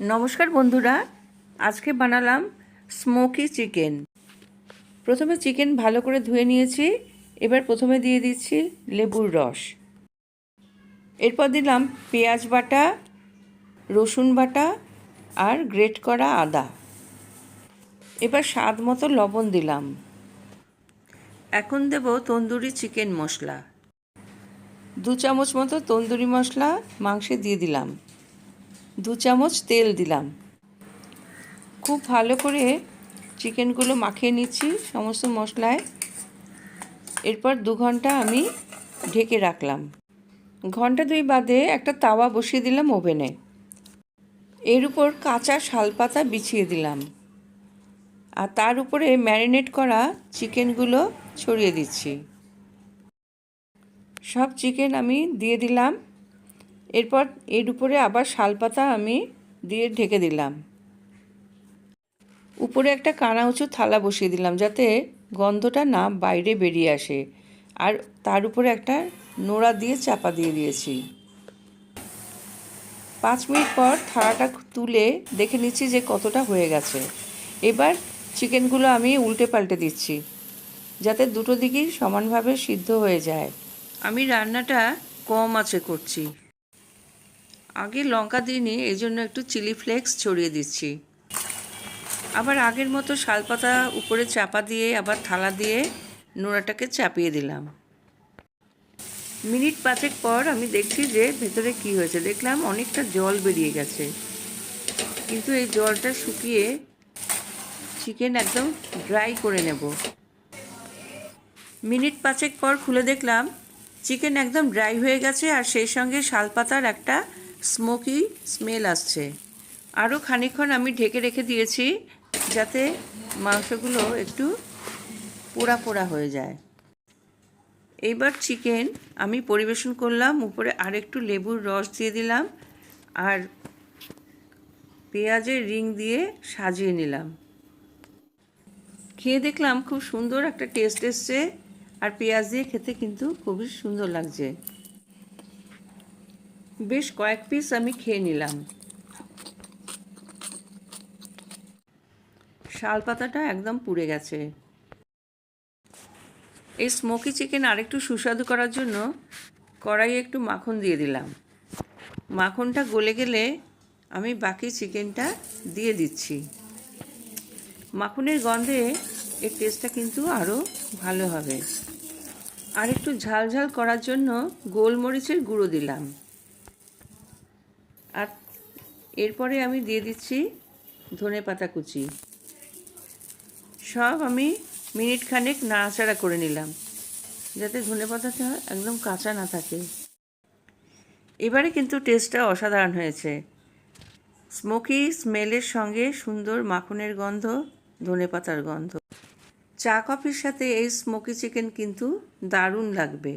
নমস্কার বন্ধুরা, আজকে বানালাম স্মোকি চিকেন প্রথমে চিকেন ভালো করে ধুয়ে নিয়েছি, এবার প্রথমে দিয়ে দিচ্ছি লেবুর রস। এরপর দিলাম পেঁয়াজ বাটা, রসুন বাটা আর গ্রেট করা আদা। এবার স্বাদ মতো লবণ দিলাম। এখন দেব তন্দুরি চিকেন মশলা। দু চামচ মতো তন্দুরি মশলা মাংসে দিয়ে দিলাম। দু চামচ তেল দিলাম। খুব ভালো করে চিকেনগুলো মাখিয়ে নিচ্ছি সমস্ত মশলায়। এরপর দু ঘণ্টা আমি ঢেকে রাখলাম। ঘণ্টা দুই বাদে একটা তাওয়া বসিয়ে দিলাম ওভেনে। এর উপর কাঁচা শালপাতা বিছিয়ে দিলাম। আর তার উপরে ম্যারিনেট করা চিকেনগুলো ছড়িয়ে দিচ্ছি। সব চিকেন আমি দিয়ে দিলাম। এরপর এর উপরে আবার শালপাতা আমি দিয়ে ঢেকে দিলাম। উপরে একটা কানা উঁচু থালা বসিয়ে দিলাম যাতে গন্ধটা না বাইরে বেরিয়ে আসে। আর তার উপরে একটা নোড়া দিয়ে চাপা দিয়ে দিয়েছি। পাঁচ মিনিট পর থালাটা তুলে দেখে নিচ্ছি যে কতটা হয়ে গেছে। এবার চিকেনগুলো আমি উল্টে পাল্টে দিচ্ছি যাতে দুটো দিকেই সমানভাবে সিদ্ধ হয়ে যায়। আমি রান্নাটা কম আছে করছি। আগে লঙ্কা দিইনি এই জন্য একটু চিলি ফ্লেক্স ছড়িয়ে দিচ্ছি। আবার আগের মতো শালপাতা উপরে চাপা দিয়ে, আবার থালা দিয়ে নোড়াটাকে চাপিয়ে দিলাম। মিনিট পাঁচেক পর আমি দেখছি যে ভেতরে কি হয়েছে। দেখলাম অনেকটা জল বেরিয়ে গেছে। কিন্তু এই জলটা শুকিয়ে চিকেন একদম ড্রাই করে নেব। মিনিট পাঁচেক পর খুলে দেখলাম, চিকেন একদম ড্রাই হয়ে গেছে, আর সেই সঙ্গে শালপাতার একটা স্মোকি স্মেল আসছে। আরও খানিকক্ষণ আমি ঢেকে রেখে দিয়েছি যাতে মাংসগুলো একটু পোড়া পোড়া হয়ে যায়। এইবার চিকেন আমি পরিবেশন করলাম, উপরে আরেকটু লেবুর রস দিয়ে দিলাম আর পেঁয়াজের রিং দিয়ে সাজিয়ে নিলাম। খেয়ে দেখলাম খুব সুন্দর একটা টেস্ট এসছে আর পেঁয়াজ দিয়ে খেতে কিন্তু খুবই সুন্দর লাগছে। বেশ কয়েক পিস আমি খেয়ে নিলাম। শাল পাতাটা একদম পুড়ে গেছে। এই স্মোকি চিকেন আরেকটু সুস্বাদু করার জন্য কড়াইয়ে একটু মাখন দিয়ে দিলাম। মাখনটা গলে গেলে আমি বাকি চিকেনটা দিয়ে দিচ্ছি। মাখনের গন্ধে এর টেস্টটা কিন্তু আরও ভালো হবে। আর একটু ঝাল ঝাল করার জন্য গোলমরিচের গুঁড়ো দিলাম। আর এরপরে আমি দিয়ে দিচ্ছি ধনে পাতা কুচি। সব আমি মিনিট খানেক নাড়াচাড়া করে নিলাম, যাতে ধনে পাতাটা একদম কাঁচা না থাকে। এবারে কিন্তু টেস্টটা অসাধারণ হয়েছে। স্মোকি স্মেলের সঙ্গে সুন্দর মাখনের গন্ধ, ধনে পাতার গন্ধ। চা কফির সাথে এই স্মোকি চিকেন কিন্তু দারুণ লাগবে।